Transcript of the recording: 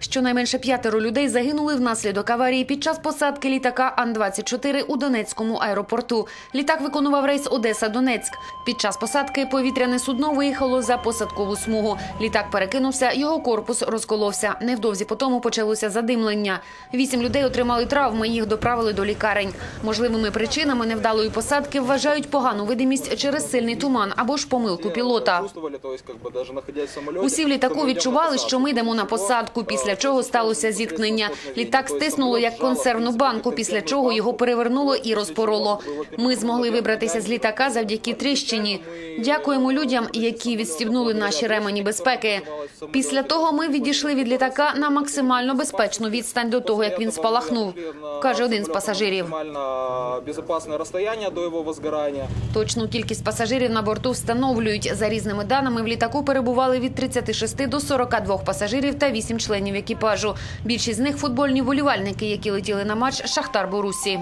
Щонайменше п'ятеро людей загинули внаслідок аварії під час посадки літака Ан-24 у Донецькому аеропорту. Літак виконував рейс Одеса-Донецьк. Під час посадки повітряне судно виїхало за посадкову смугу. Літак перекинувся, його корпус розколовся. Невдовзі по тому почалося задимлення. Вісім людей отримали травми, їх доправили до лікарень. Можливими причинами невдалої посадки вважають погану видимість через сильний туман або ж помилку пілота. Усі в літаку відчували, що ми йдемо на посадку, після чого сталося зіткнення. Літак стиснуло як консервну банку, після чого його перевернуло і розпороло. Ми змогли вибратися з літака завдяки тріщині. Дякуємо людям, які відстібнули наші ремені безпеки. Після того ми відійшли від літака на максимально безпечну відстань до того, як він спалахнув, каже один з пасажирів. Безопасное расстояние до его возгорания. Точну кількість пасажирів на борту встановлюють. За різними даними, в літаку перебували від 36 до 42 пасажирів та 8 членів екіпажу. Більшість з них – футбольні волівальники, які летіли на матч «Шахтар Борусі».